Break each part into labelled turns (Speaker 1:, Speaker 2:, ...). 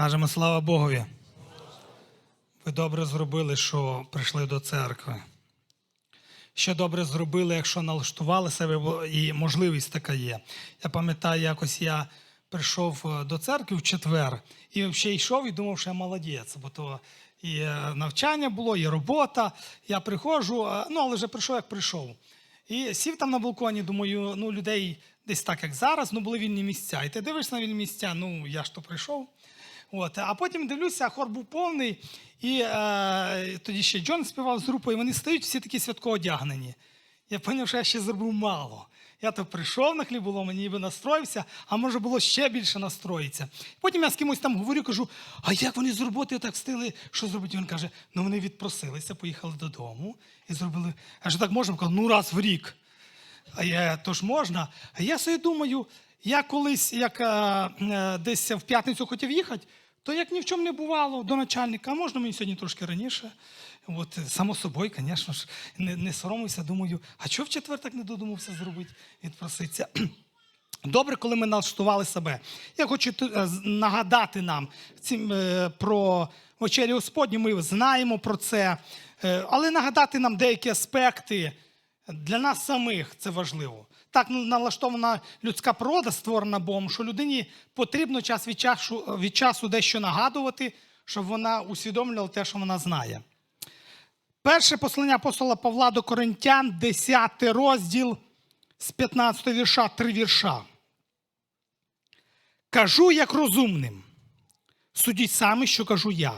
Speaker 1: Скажемо слава Богові. Ви добре зробили, що прийшли до церкви. Ще добре зробили, якщо налаштували себе, бо і можливість така є. Я пам'ятаю, якось я прийшов е, до церкви в четвер і ще йшов і думав, що я молодець, бо то і е, навчання було, і робота. Я приходжу, е, ну але вже прийшов, як прийшов. І сів там на балконі, думаю, ну людей десь так, як зараз, ну були вільні місця. І ти дивишся на вільні місця, ну я ж то прийшов. От. А потім дивлюся, хор був повний, і е, тоді ще Джон співав з групою, і вони стають всі такі святково одягнені. Я зрозумів, що я ще зробив мало. Я то прийшов на хліб, було, мені ніби настроївся, а може було ще більше настроїться. Потім я з кимось там говорю, кажу, а як вони з роботи так встигли, що зробити? Він каже, ну вони відпросилися, поїхали додому і зробили. А що так можна? Кажу, ну раз в рік. А я, то ж можна. А я собі думаю, я колись, як е, е, десь в п'ятницю хотів їхати, то як ні в чому не бувало до начальника, а можна мені сьогодні трошки раніше. От, е, само собою, звісно ж, не, не соромився, думаю, а чого в четвер так не додумався зробити, відпроситися? Добре, коли ми налаштували себе. Я хочу е, нагадати нам цим, е, про вечері Господні. Ми знаємо про це, але нагадати нам деякі аспекти для нас самих це важливо. Так налаштована людська природа, створена Богом, що людині потрібно час від часу, від часу дещо нагадувати, щоб вона усвідомлювала те, що вона знає. Перше послання апостола Павла до Коринтян, 10 розділ з 15 вірша, 3 вірша. Кажу як розумним. Судіть самі, що кажу я.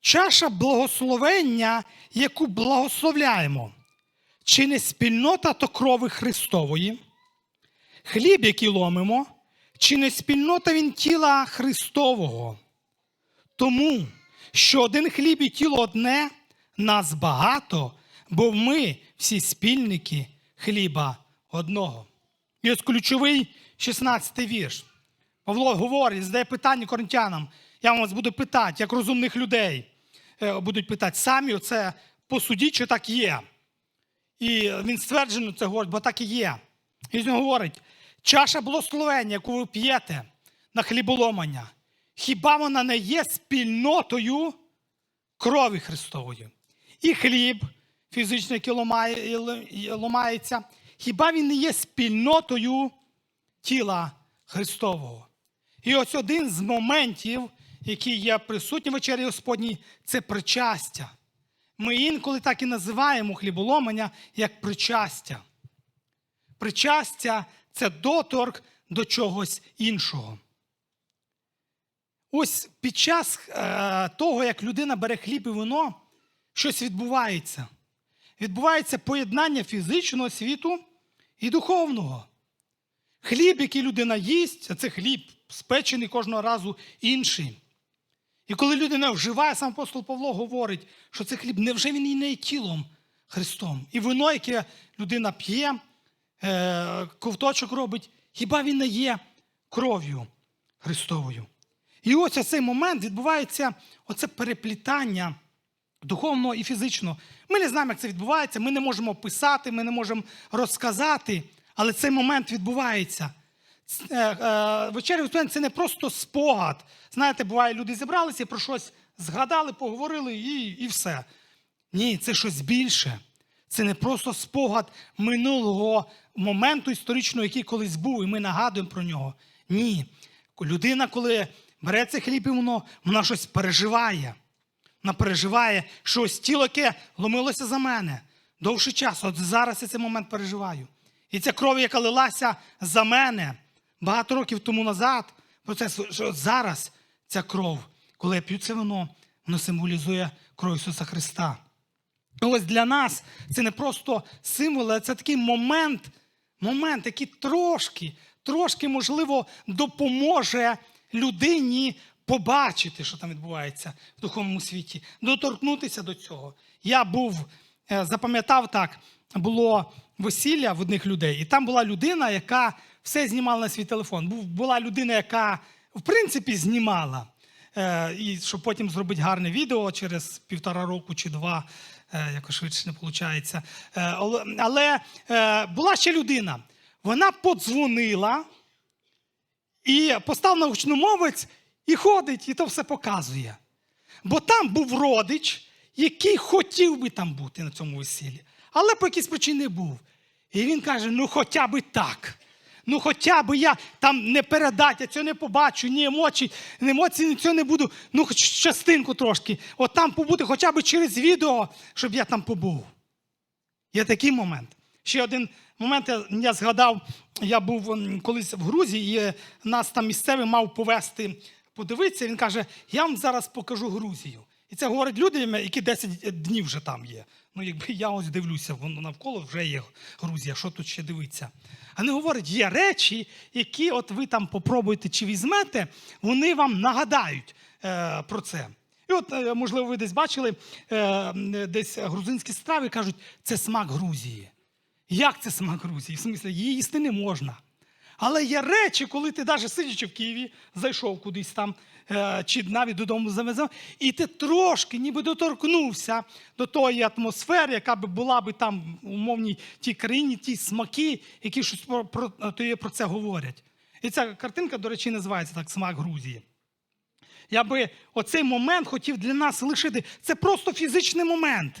Speaker 1: Чаша благословення, яку благословляємо, чи не спільнота то крови Христової, хліб, який ломимо, чи не спільнота він тіла Христового. Тому, що один хліб і тіло одне, нас багато, бо ми всі спільники хліба одного. І ось ключовий 16 вірш. Павло говорить, задає питання коринтянам. Я вам вас буду питати, як розумних людей е, будуть питати, самі оце посудіть, що так є. І він стверджено це говорить, бо так і є. З говорить: чаша благословення, яку ви п'єте на хліболомання, хіба вона не є спільнотою крові Христової? І хліб, фізично, який ломає, ломається, хіба він не є спільнотою тіла Христового? І ось один з моментів, який є присутній в вечері Господній, це причастя. Ми інколи так і називаємо хліболомання як причастя. Причастя це доторк до чогось іншого. Ось під час е, того, як людина бере хліб і вино, щось відбувається. Відбувається поєднання фізичного світу і духовного. Хліб, який людина їсть, а це хліб спечений кожного разу інший. І коли людина вживає, сам апостол Павло говорить, що цей хліб невже він і не є тілом Христом. І вино, яке людина п'є, е, ковточок робить, хіба він не є кров'ю Христовою. І ось цей момент відбувається оце переплітання духовного і фізичного. Ми не знаємо, як це відбувається, ми не можемо писати, ми не можемо розказати, але цей момент відбувається. Е, е, Вечеря Господня – це не просто спогад. Знаєте, буває, люди зібралися про щось згадали, поговорили і, і все. Ні, це щось більше. Це не просто спогад минулого моменту історичного, який колись був, і ми нагадуємо про нього. Ні. Людина, коли бере це хліб і воно, вона щось переживає. Вона переживає, що ось тіло, яке ломилося за мене довший час. От зараз я цей момент переживаю. І ця кров, яка лилася за мене багато років тому назад, про це що зараз ця кров, коли я п'ю це вино, воно символізує кров Ісуса Христа. Ось для нас це не просто символ, а це такий момент, момент, який трошки, трошки, можливо, допоможе людині побачити, що там відбувається в духовному світі, доторкнутися до цього. Я був, е, запам'ятав так, було весілля в одних людей, і там була людина, яка все знімала на свій телефон. Була людина, яка, в принципі, знімала. Е, І щоб потім зробити гарне відео через півтора року чи два, е, якось швидше не виходить. Але, але е, була ще людина. Вона подзвонила і постав на гучномовець І ходить, і то все показує. Бо там був родич, який хотів би там бути на цьому весіллі, але по якійсь причині був. І він каже: ну хоча б так. Ну, хоча б я там не передати, я цього не побачу, ні емоцій, ні емоцій, цього не буду. Ну, хоч частинку трошки. От там побути хоча б через відео, щоб я там побув. Є такий момент. Ще один момент я, згадав, я був колись в Грузії, і нас там місцевий мав повезти подивитися. Він каже: я вам зараз покажу Грузію. І це говорять люди, які 10 днів вже там є. Ну, якби я ось дивлюся, воно навколо вже є Грузія, що тут ще дивиться. А не говорять, є речі, які от ви там попробуєте чи візьмете, вони вам нагадають е, про це. І от, е, можливо, ви десь бачили е, десь грузинські страви кажуть, це смак Грузії. Як це смак Грузії? В смислі, її їсти не можна. Але є речі, коли ти навіть сидячи в Києві, зайшов кудись там, е, чи навіть додому завезав, і ти трошки ніби доторкнувся до тої атмосфери, яка би була би там в умовній тій країні, ті смаки, які щось про, про, про це говорять. І ця картинка, до речі, називається так Смак Грузії. Я би оцей момент хотів для нас лишити. Це просто фізичний момент.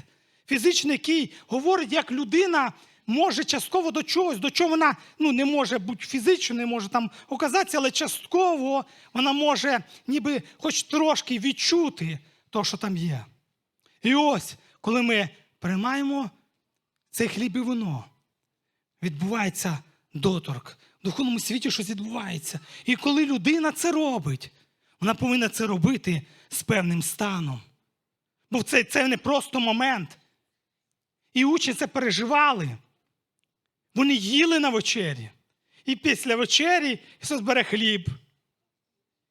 Speaker 1: Фізичний, який говорить, як людина може частково до чогось, до чого вона ну, не може бути фізично, не може там оказатися, але частково вона може ніби хоч трошки відчути то, що там є. І ось, коли ми приймаємо цей хліб і вино, відбувається доторк. В духовному світі щось відбувається. І коли людина це робить, вона повинна це робити з певним станом. Бо це, це не просто момент. І учні це переживали. Вони їли на вечері. І після вечері Ісус бере хліб,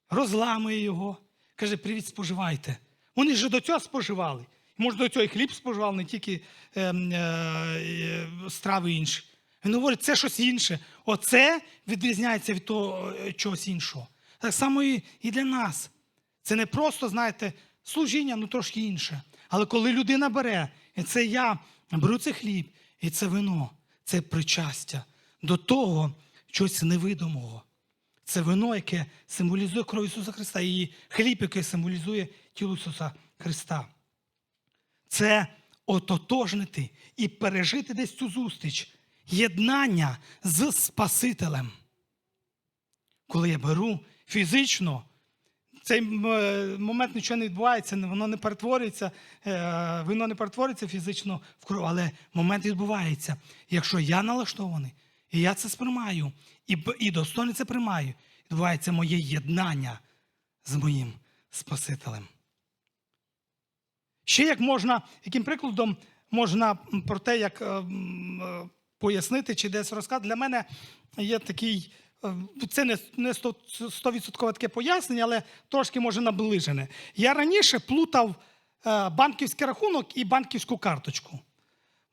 Speaker 1: розламує його, каже: Привіт, споживайте. Вони ж до цього споживали. Може, до цього і хліб споживали, не тільки е, е, е, страви інші. Він говорить, це щось інше. Оце відрізняється від того е, чогось іншого. Так само і, і для нас. Це не просто, знаєте, служіння, ну трошки інше. Але коли людина бере, і це я беру цей хліб, і це вино, це причастя до того чогось невидимого. Це вино, яке символізує кров Ісуса Христа, і хліб, який символізує тіло Ісуса Христа. Це ототожнити і пережити десь цю зустріч, єднання з Спасителем. Коли я беру фізично, цей е, момент нічого не відбувається, воно не перетворюється, е, вино не перетворюється фізично в кров, але момент відбувається. Якщо я налаштований, і я це сприймаю, і, і достойно це приймаю, відбувається моє єднання з моїм Спасителем. Ще як можна, яким прикладом можна про те, як е, пояснити чи десь розказати, для мене є такий. Е, Це не не сто- стовідсоткове таке пояснення, але трошки може наближене. Я раніше плутав е, банківський рахунок і банківську карточку.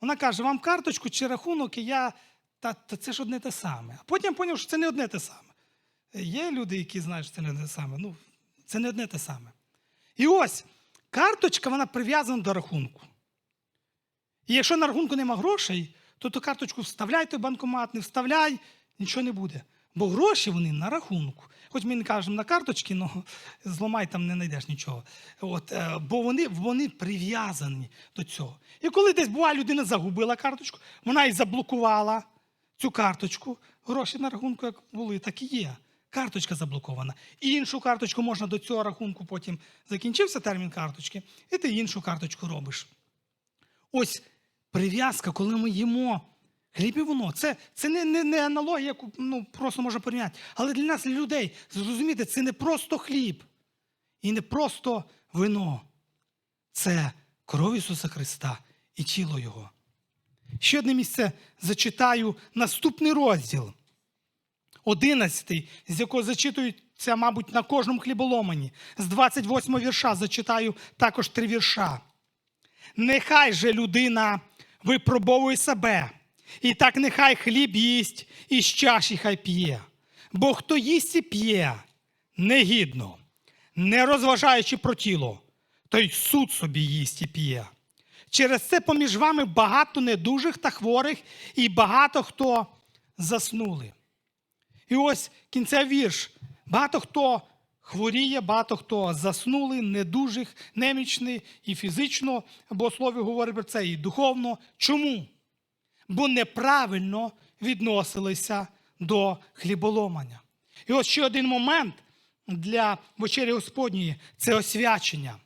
Speaker 1: Вона каже: вам карточку чи рахунок, і я. Та, та це ж одне те саме. А потім зрозумів, що це не одне те саме. Є люди, які знають, що це не одне те саме. Ну, це не одне те саме. І ось карточка вона прив'язана до рахунку. І якщо на рахунку нема грошей, то ту карточку вставляй той банкомат, не вставляй, нічого не буде. Бо гроші вони на рахунку. Хоч ми не кажемо на карточки, але зламай там не знайдеш нічого. От, е, бо вони, вони прив'язані до цього. І коли десь буває, людина загубила карточку, вона і заблокувала цю карточку. Гроші на рахунку як були, так і є. Карточка заблокована. Іншу карточку можна до цього рахунку потім закінчився термін карточки, і ти іншу карточку робиш. Ось прив'язка, коли ми їмо хліб і воно. Це, це не, не, не аналогія, яку ну, просто можна порівняти. Але для нас, людей, зрозуміти, це не просто хліб і не просто вино. Це кров Ісуса Христа і тіло Його. Ще одне місце зачитаю наступний розділ. 11, з якого зачитується, мабуть, на кожному хліболомані. З 28 вірша зачитаю також три вірша. Нехай же людина випробовує себе, і так нехай хліб їсть, і з чаші хай п'є. Бо хто їсть і п'є негідно, не розважаючи про тіло, той суд собі їсть і п'є. Через це поміж вами багато недужих та хворих, і багато хто заснули. І ось кінця вірш. Багато хто хворіє, багато хто заснули, недужих, немічний і фізично, бо слові говорить про це, і духовно. Чому? Бо неправильно відносилися до хліболомання. І ось ще один момент для вечері Господньої це освячення.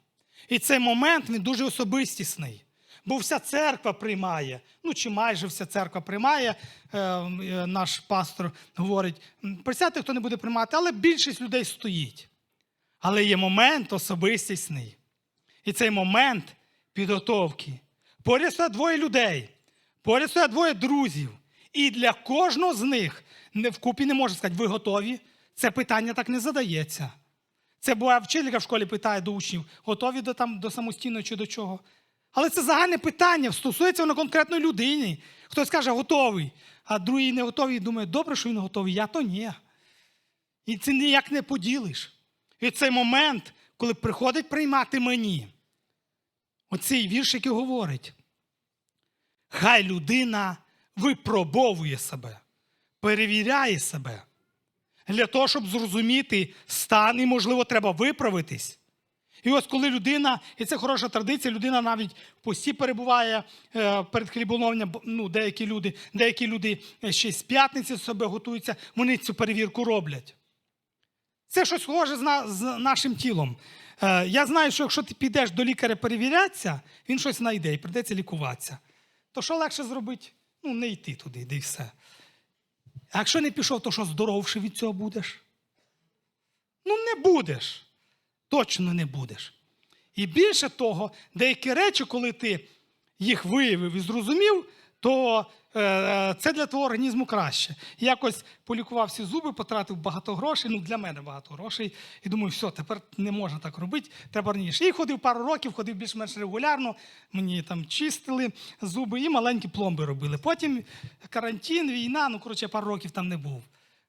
Speaker 1: І цей момент він дуже особистісний. Бо вся церква приймає, ну чи майже вся церква приймає, е, е, наш пастор говорить, «М, присядьте, хто не буде приймати, але більшість людей стоїть. Але є момент особистісний. І цей момент підготовки. Поряд двоє людей, поряд стоять двоє друзів. І для кожного з них вкупі не може сказати, ви готові? Це питання так не задається. Це буває вчителька в школі питає до учнів, готові до, там, до самостійного чи до чого. Але це загальне питання, стосується воно конкретної людини. Хтось каже, готовий, а другий не готовий і думає, добре, що він готовий, я то ні. І це ніяк не поділиш. І цей момент, коли приходить приймати мені, оцей вірш, який говорить, хай людина випробовує себе, перевіряє себе. Для того, щоб зрозуміти стан, і, можливо, треба виправитись. І ось коли людина, і це хороша традиція, людина навіть в пості перебуває е, перед хліболовням, бо, ну, деякі люди, деякі люди ще з п'ятниці себе готуються, вони цю перевірку роблять. Це щось схоже з, на, з нашим тілом. Е, я знаю, що якщо ти підеш до лікаря перевірятися, він щось знайде і прийдеться лікуватися. То що легше зробити? Ну, не йти туди, де і все. А якщо не пішов, то що здоровше від цього будеш? Ну, не будеш. Точно не будеш. І більше того, деякі речі, коли ти їх виявив і зрозумів, то е, це для твого організму краще. Якось полікував всі зуби, потратив багато грошей, ну для мене багато грошей. І думаю, все, тепер не можна так робити, треба раніше. І ходив пару років, ходив більш-менш регулярно, мені там чистили зуби і маленькі пломби робили. Потім карантин, війна, ну коротше, пару років там не був.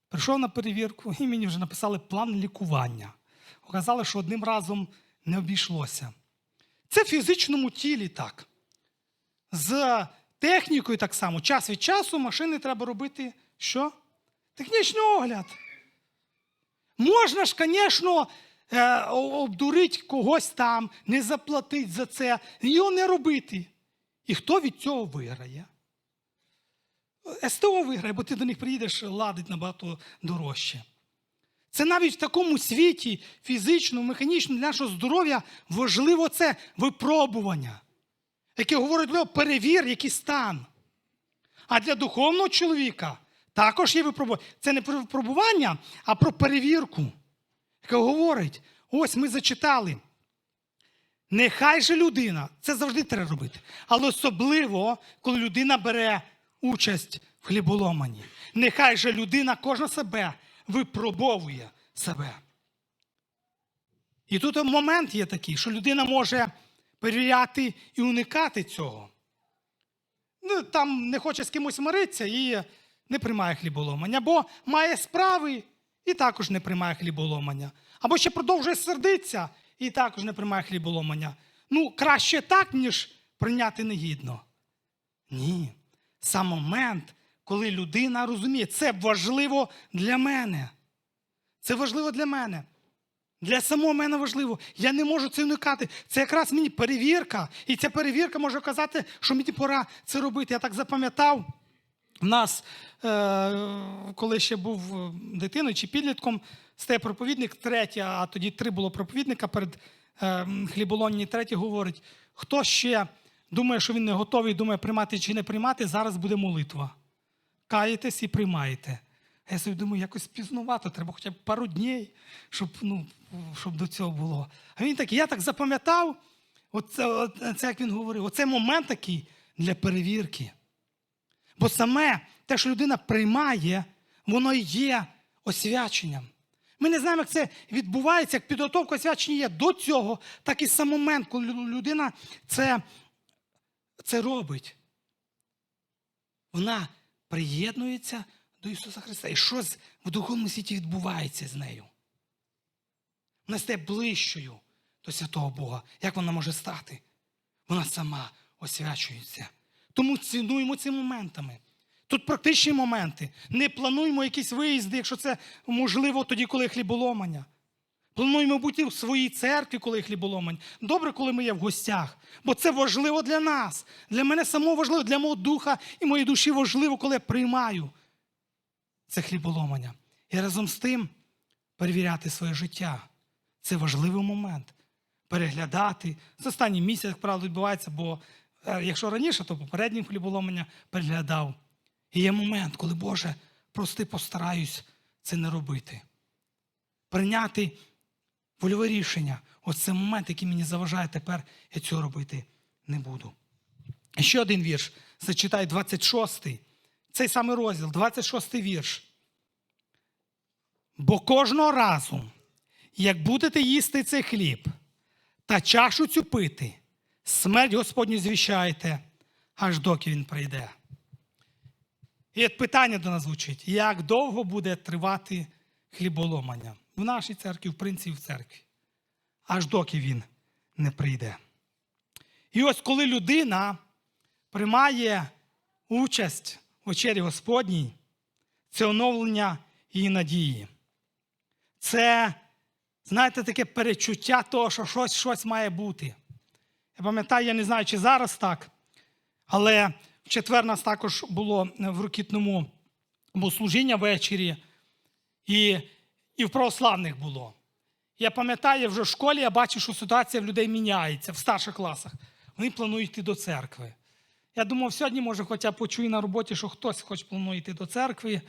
Speaker 1: Прийшов на перевірку, і мені вже написали план лікування. Оказали, що одним разом не обійшлося. Це в фізичному тілі так. З технікою так само. Час від часу машини треба робити що? Технічний огляд. Можна ж, звісно, обдурити когось там, не заплатити за це, його не робити. І хто від цього виграє? СТО виграє, бо ти до них приїдеш ладить набагато дорожче. Це навіть в такому світі фізичному, механічному для нашого здоров'я важливо це випробування, яке говорить, «Лео, перевір, який стан. А для духовного чоловіка також є випробування. Це не про випробування, а про перевірку, яка говорить: ось ми зачитали. Нехай же людина, це завжди треба робити, але особливо, коли людина бере участь в хліболомані. Нехай же людина кожна себе випробовує себе. І тут момент є такий, що людина може перевіряти і уникати цього. Ну, Там не хоче з кимось миритися і не приймає хліболомання, або має справи і також не приймає хліболомання. Або ще продовжує сердитися і також не приймає хліболомання. Ну, краще так, ніж прийняти негідно. Ні. Сам момент, коли людина розуміє, це важливо для мене. Це важливо для мене. Для самого мене важливо. Я не можу це уникати. Це якраз мені перевірка. І ця перевірка може казати, що мені пора це робити. Я так запам'ятав. У нас, е, коли ще був дитиною чи підлітком, стає проповідник третій, а тоді три було проповідника перед е, хліболонні, третій говорить, хто ще думає, що він не готовий, думає, приймати чи не приймати, зараз буде молитва. Каєтесь і приймаєте. Я собі думаю, якось пізнувато, треба хоча б пару днів, щоб ну, щоб до цього було. А він такий, я так запам'ятав, оце, оце як він говорив, оце момент такий для перевірки. Бо саме те, що людина приймає, воно і є освяченням. Ми не знаємо, як це відбувається, як підготовка освячення є до цього, так і сам момент, коли людина це, це робить. Вона приєднується до Ісуса Христа. І що в духовному світі відбувається з нею? Вона стає ближчою до святого Бога. Як вона може стати? Вона сама освячується. Тому цінуємо цими моментами. Тут практичні моменти. Не плануємо якісь виїзди, якщо це можливо тоді, коли хліболомання. Плануємо бути в своїй церкві, коли хліболомань. Добре, коли ми є в гостях. Бо це важливо для нас. Для мене самого важливо, для мого духа і моєї душі важливо, коли я приймаю це хліболомання. І разом з тим перевіряти своє життя. Це важливий момент. Переглядати. Це останній місяць, як правило, відбувається, бо е, якщо раніше, то попереднім хліболомання переглядав. І є момент, коли, Боже, прости, постараюсь це не робити. Прийняти вольове рішення. Ось це момент, який мені заважає тепер, я цього робити не буду. Ще один вірш. Зачитай 26-й. Цей самий розділ, 26-й вірш. Бо кожного разу, як будете їсти цей хліб та чашу цю пити, смерть Господню звіщаєте, аж доки він прийде. І от питання до нас звучить: як довго буде тривати хліболомання? В нашій церкві, в принципі, в церкві. Аж доки він не прийде. І ось коли людина приймає участь вечері Господній, це оновлення її надії. Це, знаєте, таке перечуття того, що щось, щось має бути. Я пам'ятаю, я не знаю, чи зараз так, але в четвер нас також було в Рокітному богослужіння ввечері, і, і в православних було. Я пам'ятаю, вже в школі я бачив, що ситуація в людей міняється в старших класах. Вони планують йти до церкви. Я думав, сьогодні, може, хоча почую на роботі, що хтось хоче планує йти до церкви.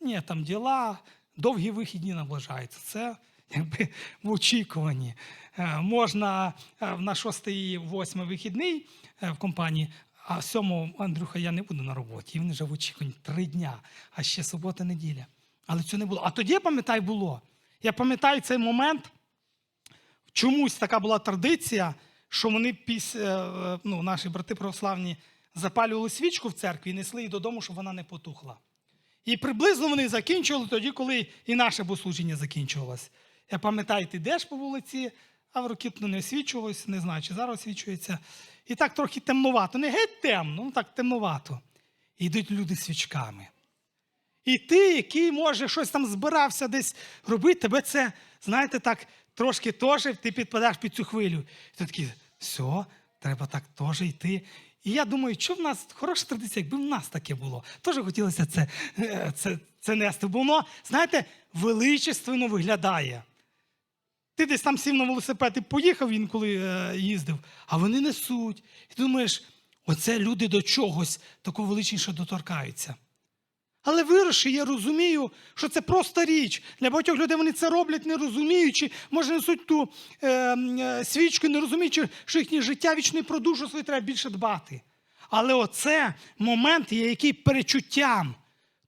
Speaker 1: Ні, там діла, довгі вихідні наближаються. Це якби в очікуванні. Е, Можна е, на шостий і восьмий вихідний е, в компанії, а сьомого Андрюха я не буду на роботі. І він вже в очікуванні три дня, а ще субота, неділя. Але цього не було. А тоді я пам'ятаю, було. Я пам'ятаю цей момент. Чомусь така була традиція, що вони після, ну, наші брати православні запалювали свічку в церкві і несли її додому, щоб вона не потухла. І приблизно вони закінчували тоді, коли і наше богослужіння закінчувалось. Я пам'ятаю, ти йдеш по вулиці, а в рокітно не освічувалось, не знаю, чи зараз освічується. І так трохи темнувато. Не геть темно, ну так темнувато. І йдуть люди свічками. І ти, який, може, щось там збирався десь робити, тебе це, знаєте, так трошки теж ти підпадаєш під цю хвилю. І ти такий, все, треба так теж йти. І я думаю, що в нас хороша традиція, якби в нас таке було. Теж хотілося це, е, це, це нести. Бо воно, знаєте, величественно виглядає. Ти десь там сів на велосипед і поїхав він, коли е, їздив, а вони несуть. І думаєш, оце люди до чогось такого величніше доторкаються. Але виріши, я розумію, що це просто річ. Для багатьох людей вони це роблять, не розуміючи, може несуть ту е, е, свічку, не розуміючи, що їхнє життя вічне про душу свою треба більше дбати. Але оце момент є, який перечуттям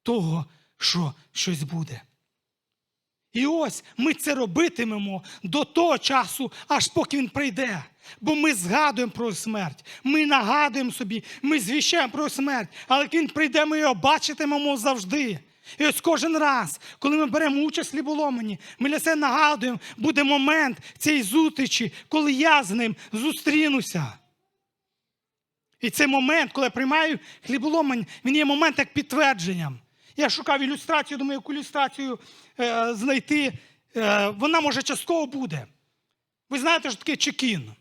Speaker 1: того, що щось буде. І ось ми це робитимемо до того часу, аж поки він прийде. Бо ми згадуємо про смерть, ми нагадуємо собі, ми звіщаємо про смерть, але як він прийде, ми його бачитимемо завжди. І ось кожен раз, коли ми беремо участь в ліболомані, ми для себе нагадуємо, буде момент цієї зустрічі, коли я з ним зустрінуся. І цей момент, коли я приймаю хліболомань, він є момент як підтвердженням. Я шукав ілюстрацію, думаю, яку ілюстрацію е, знайти. Е, вона може частково буде. Ви знаєте, що таке чекін?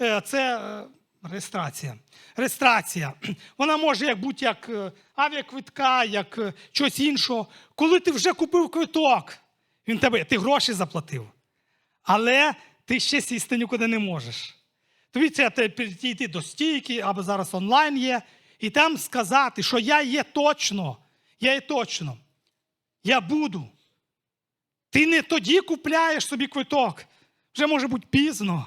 Speaker 1: Е, це е, реєстрація. Реєстрація. Вона може як бути як е, авіаквитка, як е, щось іншого. Коли ти вже купив квиток, він тебе, ти гроші заплатив. Але ти ще сісти нікуди не можеш. Тобі це підійти до стійки, або зараз онлайн є, і там сказати, що я є точно. Я є точно. Я буду. Ти не тоді купляєш собі квиток. Вже може бути пізно.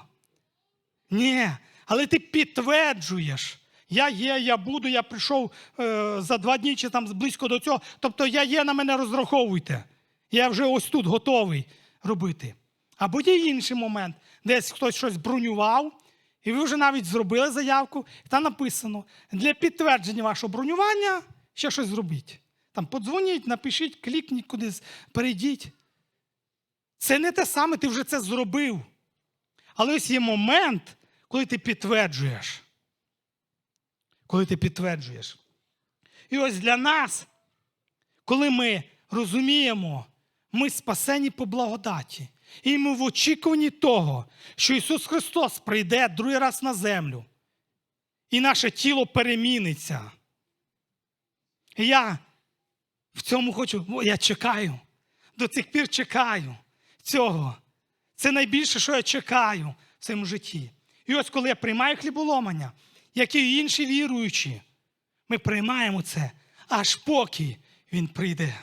Speaker 1: Ні, але ти підтверджуєш. Я є, я буду, я прийшов е, за два дні чи там близько до цього. Тобто я є, на мене розраховуйте. Я вже ось тут готовий робити. Або є інший момент, десь хтось щось бронював, і ви вже навіть зробили заявку, і там написано: для підтвердження вашого бронювання ще щось зробіть. Там подзвоніть, напишіть, клікніть кудись, перейдіть. Це не те саме, ти вже це зробив. Але ось є момент, коли ти підтверджуєш. Коли ти підтверджуєш. І ось для нас, коли ми розуміємо, ми спасені по благодаті. І ми в очікуванні того, що Ісус Христос прийде другий раз на землю, і наше тіло переміниться. І я в цьому хочу, о, я чекаю, до цих пір чекаю цього. Це найбільше, що я чекаю в цьому житті. І ось коли я приймаю хліболомання, як і інші віруючі, ми приймаємо це, аж поки він прийде.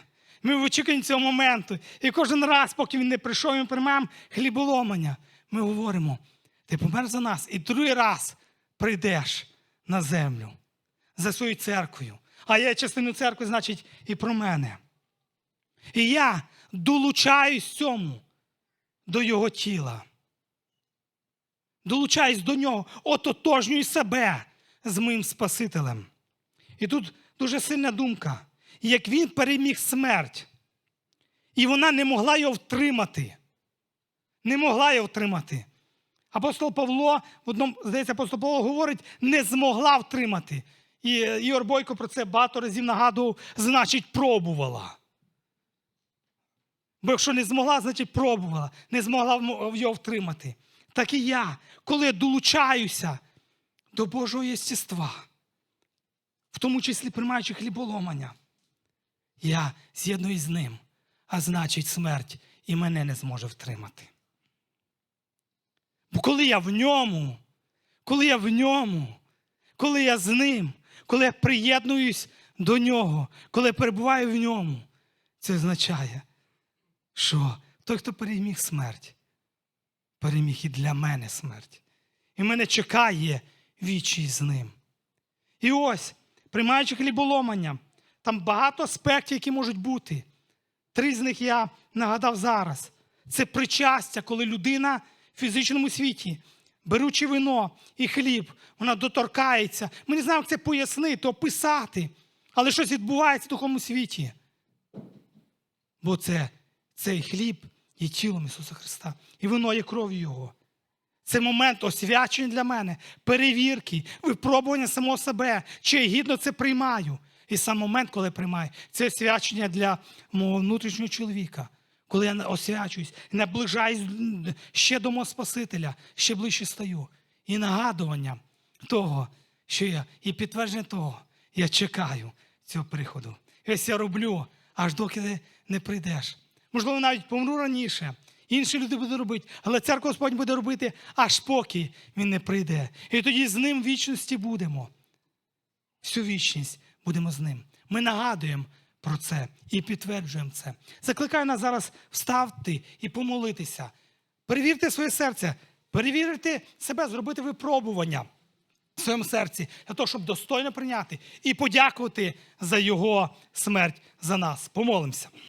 Speaker 1: Ми в очікуванні цього моменту. І кожен раз, поки він не прийшов, ми приймаємо хліболомання. Ми говоримо: ти помер за нас, і другий раз прийдеш на землю за своєю церквою. А я частину церкви, значить, і про мене. І я долучаюсь цьому до його тіла. Долучаюсь до нього, ототожнюю себе з моїм Спасителем. І тут дуже сильна думка. Як він переміг смерть, і вона не могла його втримати. Не могла його втримати. Апостол Павло, в одному, здається, апостол Павло говорить, не змогла втримати. І Ігор Бойко про це багато разів нагадував, значить, пробувала. Бо якщо не змогла, значить пробувала, не змогла його втримати. Так і я, коли долучаюся до Божого єстіства, в тому числі приймаючи хліболомання, я з'єднуюсь з ним, а значить, смерть і мене не зможе втримати. Бо коли я в ньому, коли я в ньому, коли я з ним, коли я приєднуюсь до нього, коли я перебуваю в ньому, це означає, що той, хто переміг смерть, переміг і для мене смерть. І мене чекає вічі з ним. І ось, приймаючи хліболомання, там багато аспектів, які можуть бути. Три з них я нагадав зараз. Це причастя, коли людина в фізичному світі, беручи вино і хліб, вона доторкається. Ми не знаємо, як це пояснити, описати, але щось відбувається в духовному світі. Бо це цей хліб є тілом Ісуса Христа, і вино є кров'ю Його. Це момент освячення для мене, перевірки, випробування самого себе, чи я гідно це приймаю. І сам момент, коли приймаю, це освячення для мого внутрішнього чоловіка. Коли я освячуюсь, наближаюсь ще до мого Спасителя, ще ближче стаю. І нагадування того, що я, і підтвердження того, я чекаю цього приходу. І ось я роблю, аж доки не прийдеш. Можливо, навіть помру раніше. Інші люди будуть робити, але церква Господь буде робити, аж поки він не прийде. І тоді з ним в вічності будемо. Всю вічність будемо з ним. Ми нагадуємо про це і підтверджуємо це. Закликаю нас зараз вставти і помолитися. Перевірте своє серце, перевірте себе, зробити випробування в своєму серці для того, щоб достойно прийняти і подякувати за його смерть за нас. Помолимося.